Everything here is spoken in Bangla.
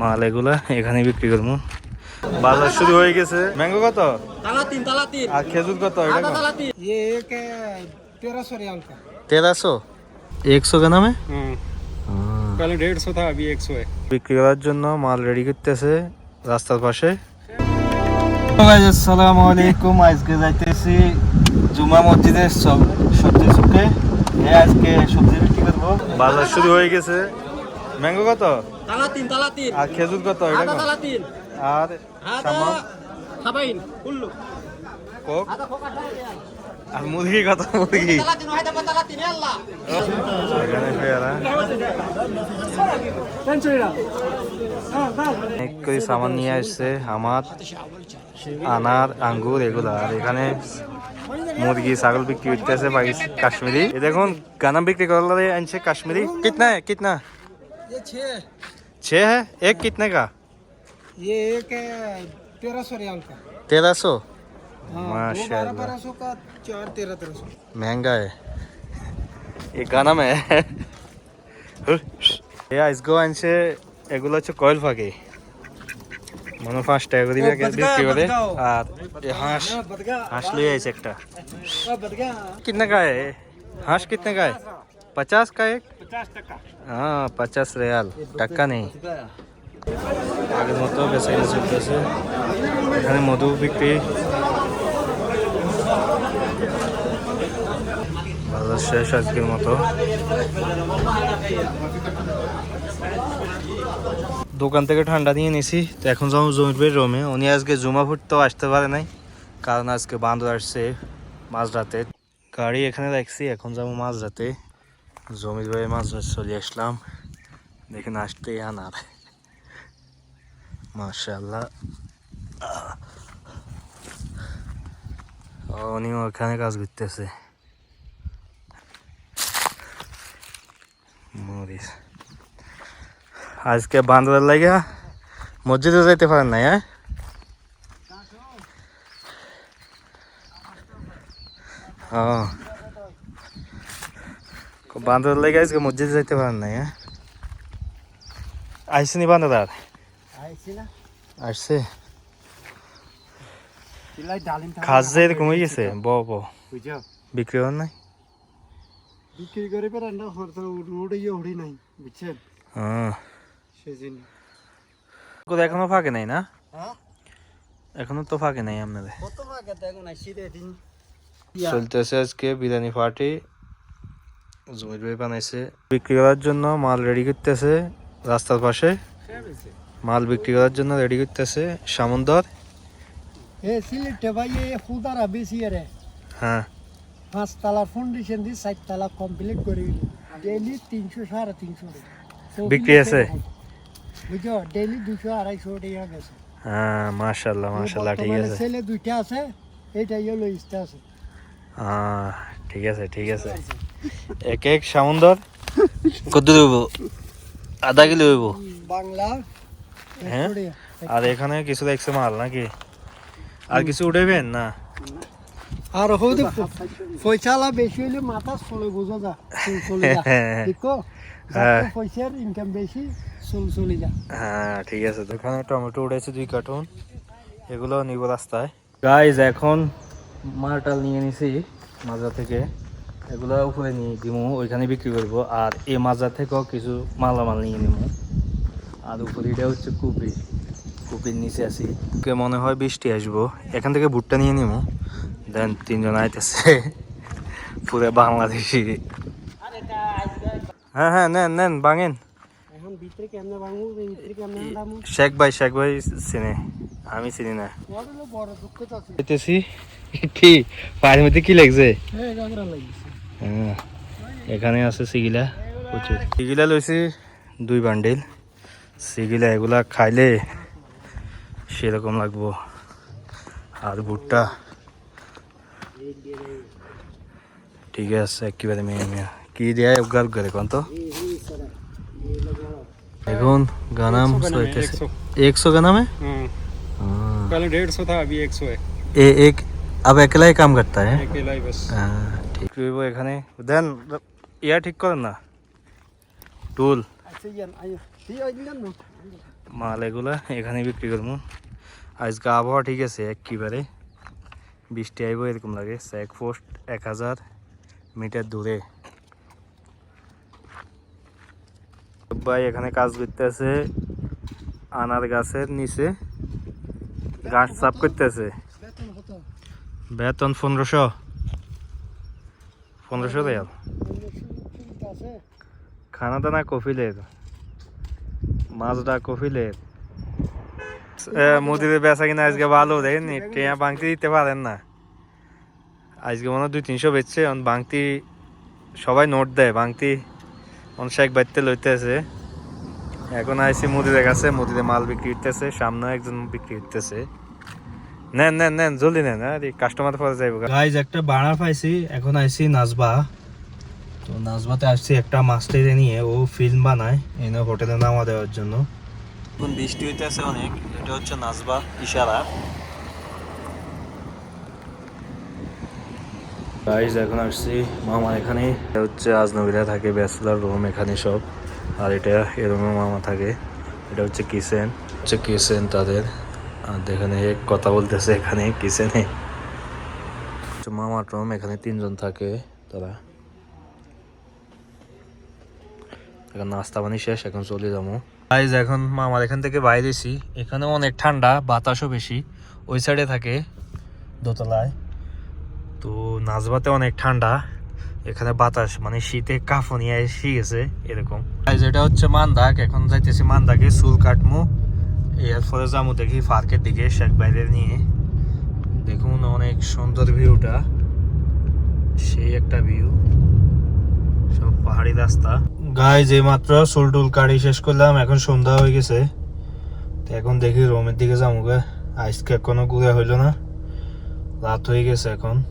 মাল এগুলা এখানে বিক্রি করব। বাজার শুরু হয়ে গেছে। ম্যাঙ্গো কত? আর খেজুর কত? তেরাশো একশো কে নামে? বিক্রি করার জন্য মাল রেডি রাস্তার পাশে। আজকে জুমা মসজিদের সবজি আজকে সবজি বিক্রি করব। বাজার শুরু হয়ে গেছে। ম্যাঙ্গো কত? তালা তিন তালা তিন আর খেজুর কত? এটা তালা তিন আর সামাম সাবাইন কুল্লু। কোক? আর মুরগি কত? মুরগি? করে সামান নিয়ে আসছে আমার আনার আঙ্গুর এগুলা। আর এখানে মুরগি ছাগল বিক্রি করতেছে কাশ্মীরি। দেখুন গানা বিক্রি করলে আনছে কাশ্মীরি। কিতনা কিতনা? ये छः छः है एक कितने का ये एक तेरह सौ रियाल का तेरह सौ हाँ वो माशाल्लाह। बारह बारह सौ का चार तेरह तेरह सौ महंगा है ये গানা में এ আজকেও আনছে এগুলো হচ্ছে কয়েল ফাঁকি মনে পাঁচ টাকা করে দিয়ে বিক্রি করে আর এ হাঁস बदगा হাঁস লিয়ে আইছে একটা बदगा कितने का है हांस कितने का है पचास का एक হ্যাঁ পঞ্চাশ রিয়াল, টাকা নেই। আগের মতো বেসে চলতেছে এখানে মধু বিক্রি। বাজার শেষ আজকের মতো। দোকান থেকে ঠান্ডা নিয়ে নিছি। তো এখন যখন জমির রোমে। উনি আজকে জুমা ফুটতেও আসতে পারে নাই, কারণ আজকে বান্ধ আসছে মাঝরাতে। গাড়ি এখানে রাখছি, এখন যাব মাঝরাতে। জমির ভাই মাছ ধরতে চলে আসলাম। দেখেন আসতেই আনার। মার্শাল্লাহ উনি ওখানে কাজ করতেছে। আজকে বান্দরের লাগে মসজিদে যাইতে পারেন না হ্যাঁ? ও বান্দর লেগে আজকে মসজিদে যাইতে পারেন নাই হ্যাঁ? আইসনি বান্দর আর? আসছে খাস যে গেছে? ব ব। বিক্রি হন নাই? বিক্রি করে পেরেন না রোডে উড়ি নাই বুঝছেন হ্যাঁ। কোথায় এখনও ফাঁকে নাই না? এখনও তো ফাঁকে নাই আপনাদের। চলতেছে আজকে বিরিয়ানি পার্টি জমির ভাই বানাইছে। বিক্রি করার জন্য মাল রেডি করতেছে রাস্তার পাশে। মাল বিক্রি করার জন্য রেডি করতেছে। সামন্দর। এ সিলেটে ভাই এ ফুদারা বেশি রে হ্যাঁ। পাঁচ তালার ফাউন্ডেশন দিয়ে চার তালা কমপ্লিট করে ডেইলি তিনশো সাড়ে তিনশো। বিক্রি আছে? বুঝছ? ডেইলি দুশো আড়াইশো টাকা গেছে। হ্যাঁ মাশাল্লাহ মাশাল্লাহ ঠিক আছে। ছেলে দুইটা আছে এইটা ইয়েলো ইস্টা আছে। হ্যাঁ ঠিক আছে ঠিক আছে। এক এক সামন্দর। কত দেব আধা কিলো দেব বাংলা হ্যাঁ? আর এখানে কিছু দেখছে মাল নাকি? আর কিছু উঠাইবেন? না। আর হতে পয়সালা বেশি হইলে মাথা চলে বোঝা যা চুল চলে যা। দেখো হ্যাঁ। পয়সার ইনকাম বেশি চুল চলে যা। হ্যাঁ ঠিক আছে। তো এখানে টমেটো উঠেছে দুই কার্টুন। এগুলো নিব রাস্তায়। গাইজ এখন মালটাল নিয়ে নিছি মাজা থেকে। এগুলো উপরে নিয়ে দিব ওইখানে বিক্রি করব। আর এই মাজার থেকেও কিছু মালামাল নিয়ে নিব আর উপরে এটা হচ্ছে কুপি। কুপির নিচে আছি। কে মনে হয় বৃষ্টি আসব এখান থেকে ভুট্টা নিয়ে নিব দেন তিনজন আইতেছে। পুরো বাংলাদেশি। হ্যাঁ হ্যাঁ নেন নেন বাঙেন শেখ ভাই শেখ ভাই চিনে। আমি চিনি না। পায়ের মধ্যে কি লাগছে। হ্যাঁ গাগরা লাগিছে হ্যাঁ এখানে আছে সিগিলা প্রচুর সিগিলা লইছি দুই বান্ডিল সিগিলা এগুলা খাইলে সেরকম লাগবো আর ভুট্টা ঠিক আছে একেবারে মেয়ে মেয়ে কি দেয় উগার করে কোন তো এখন গানাম হইতেছে একশো গানাম है हाँ। पहले डेढ़ सौ था अभी एक सौ है ए एक अब अकेला ही काम करता है अकेला ही बस হ্যাঁ ঠিক রইব এখানে। দেন ইয়া ঠিক করেন না? টুল। মাল এগুলা এখানে বিক্রি করব। আজকে আবহাওয়া ঠিক আছে একেবারে। বৃষ্টি আইব এরকম লাগে। চেক পোস্ট এক হাজার মিটার দূরে। ভাই, এখানে কাজ করতেছে আনার গাছের নিচে। গাছ সাফ করতেছে। বেতন পনেরোশো। পনেরোশো আছে খানা দানা কফিলের মাছটা কফিলের মুদির বেচা কিনা আজকে ভালো, দেখেননি? টেয়া বাংতি দিতে পারেন না। আজকে মনে হয় দুই, তিনশো বেচছে, এখন বাংতি সবাই নোট দেয়। বাংতি অনেক বাড়তে লইতেছে। এখন আইসি মুদিদের কাছে মুদিদের মাল বিক্রি করতেছে সামনে একজন বিক্রি করতেছে নেন নেন নেন জলদি নেন আরে কাস্টমার পরে যাইব। গাইজ একটা বাড়া পাইছি এখন আইসি নাচবা তো নাজমাতে আসছি একটা মাস্টারে নিয়ে ও ফিল্ম বানায় এনে হোটেলে নামা দেওয়ার জন্য। এখন বৃষ্টি হইতেছে অনেক এটা হচ্ছে নাজবা ইশারা। গাইজ এখন আসছি মামা এখানে। এটা হচ্ছে আজনবীরা থাকে ব্যাচেলার রুম এখানে সব। আর এটা এরুমে মামা থাকে। এটা হচ্ছে কিচেন হচ্ছে কিচেন তাদের। এখানে কথা বলতেছে, এখানে কিচেনে মামার রুম এখানে তিনজন থাকে তারা। এখন নাস্তা পানি শেষ, এখন চলে যাব। গাইজ এখন মামার এখান থেকে বাইরেছি এখানে অনেক ঠান্ডা, বাতাসও বেশি। ওই সাইডে থাকে দোতলায়। তো নাজবাতে অনেক ঠান্ডা। এখানে বাতাস মানে শীতে কাফনি এসে গেছে, এরকম। এটা হচ্ছে মান্দাক। এখন যাইতেছি মান্দাকে চুল কাটমু। এরপরে যাব দেখি, পার্কের দিকে, শেখ বাইরে নিয়ে। দেখুন অনেক সুন্দর ভিউটা। সেই একটা ভিউ। সব পাহাড়ি রাস্তা। গাই যে মাত্র চুল কাটি শেষ করলাম, এখন সন্ধ্যা হয়ে গেছে। এখন দেখি রোমের দিকে যাব আজকে কোনো ঘুরে হইল না। রাত হয়ে গেছে এখন।